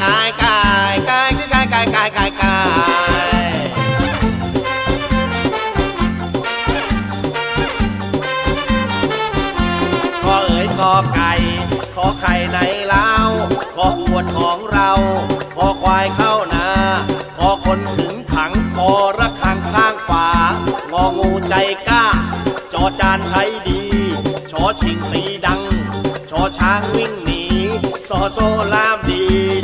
ไก่ไก่ไก่ไก่ไก่ไก่ไก่ไก่ขอเอ๋ยขอไก่ขอไข่ในเล้าขออวดของเราขอควายเข้านาขอคนถึงขังขอระฆังข้างฝางองูใจกล้าจอจานใช้ดีชอชิงตีดัง ชอช้างวิ่งหนีซอโซลามดี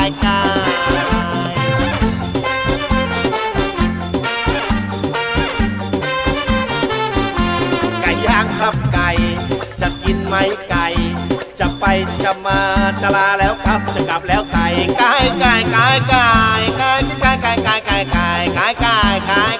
ก่ไก่ไก่ไก่ไก่ย่างครับไก่ จะกินไหมไก่ จะไปจะมาจะลาแล้วครับจะกลับแล้วไก่ไก่ไก่ไก่ไก่ไก่ไก่ไก่ไก่ไก่ไก่ไก่ไก่ไก่